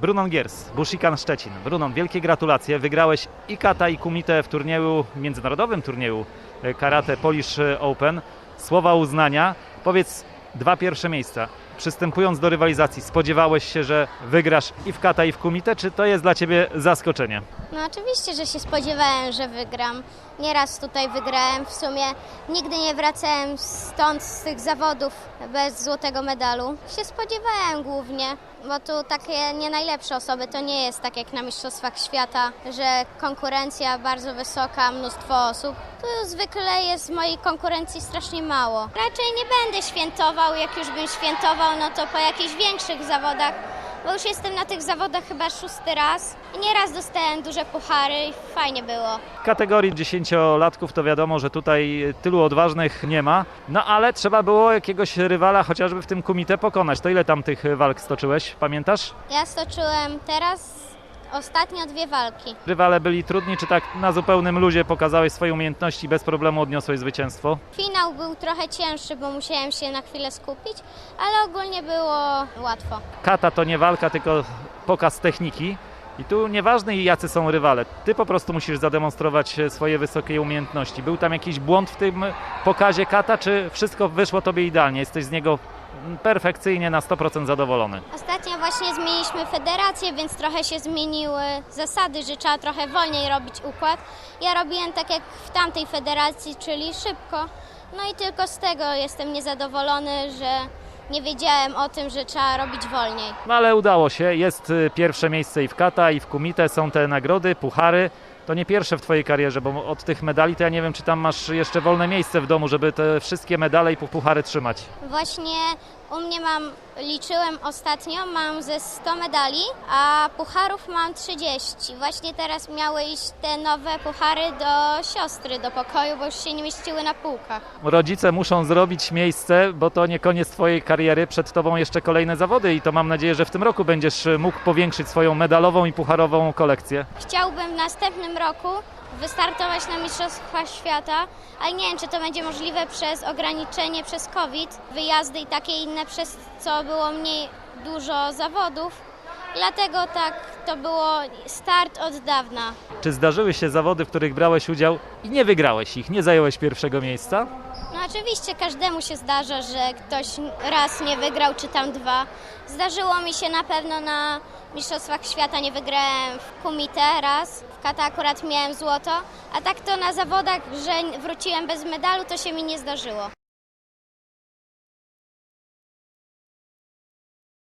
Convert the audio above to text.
Brunon Giers, Bushikan Szczecin. Brunon, wielkie gratulacje. Wygrałeś i kata i kumite w turnieju, międzynarodowym turnieju e, karate Polish Open. Słowa uznania. Powiedz dwa pierwsze miejsca. Przystępując do rywalizacji, spodziewałeś się, że wygrasz i w kata i w kumite, czy to jest dla ciebie zaskoczenie? No oczywiście, że się spodziewałem, że wygram. Nieraz tutaj wygrałem. W sumie nigdy nie wracałem stąd z tych zawodów bez złotego medalu. Się spodziewałem głównie, bo tu takie nie najlepsze osoby. To nie jest tak jak na Mistrzostwach Świata, że konkurencja bardzo wysoka, mnóstwo osób. Tu zwykle jest mojej konkurencji strasznie mało. Raczej nie będę świętował. Jak już bym świętował, no to po jakichś większych zawodach bo już jestem na tych zawodach chyba szósty raz i nieraz dostałem duże puchary i fajnie było. W kategorii dziesięciolatków to wiadomo, że tutaj tylu odważnych nie ma, no ale trzeba było jakiegoś rywala chociażby w tym kumite pokonać. To ile tam tych walk stoczyłeś, pamiętasz? Ja stoczyłem teraz ostatnio dwie walki. Rywale byli trudni, czy tak na zupełnym luzie pokazałeś swoje umiejętności i bez problemu odniosłeś zwycięstwo? Finał był trochę cięższy, bo musiałem się na chwilę skupić, ale ogólnie było łatwo. Kata to nie walka, tylko pokaz techniki. I tu nieważne jacy są rywale, ty po prostu musisz zademonstrować swoje wysokie umiejętności. Był tam jakiś błąd w tym pokazie kata, czy wszystko wyszło tobie idealnie? Jesteś z niego perfekcyjnie na 100% zadowolony. Ostatnio właśnie zmieniliśmy federację, więc trochę się zmieniły zasady, że trzeba trochę wolniej robić układ. Ja robiłem tak jak w tamtej federacji, czyli szybko. No i tylko z tego jestem niezadowolony, że nie wiedziałem o tym, że trzeba robić wolniej. No ale udało się, jest y, pierwsze miejsce i w kata, i w kumite, są te nagrody, puchary. To nie pierwsze w twojej karierze, bo od tych medali to ja nie wiem, czy tam masz jeszcze wolne miejsce w domu, żeby te wszystkie medale i pu- puchary trzymać. Właśnie u mnie mam, liczyłem ostatnio, mam ze 100 medali, a pucharów mam 30. Właśnie teraz miały iść te nowe puchary do siostry, do pokoju, bo już się nie mieściły na półkach. Rodzice muszą zrobić miejsce, bo to nie koniec twojej kariery, przed tobą jeszcze kolejne zawody i to mam nadzieję, że w tym roku będziesz mógł powiększyć swoją medalową i pucharową kolekcję. Chciałbym w następnym roku wystartować na Mistrzostwach Świata, ale nie wiem, czy to będzie możliwe przez ograniczenie przez COVID, wyjazdy i takie inne, przez co było mniej dużo zawodów. Dlatego tak to było start od dawna. Czy zdarzyły się zawody, w których brałeś udział i nie wygrałeś ich, nie zająłeś pierwszego miejsca? No oczywiście każdemu się zdarza, że ktoś raz nie wygrał, czy tam dwa. Zdarzyło mi się na pewno na Mistrzostwach Świata, nie wygrałem w kumite raz, kata akurat miałem złoto, a tak to na zawodach, że wróciłem bez medalu, to się mi nie zdarzyło.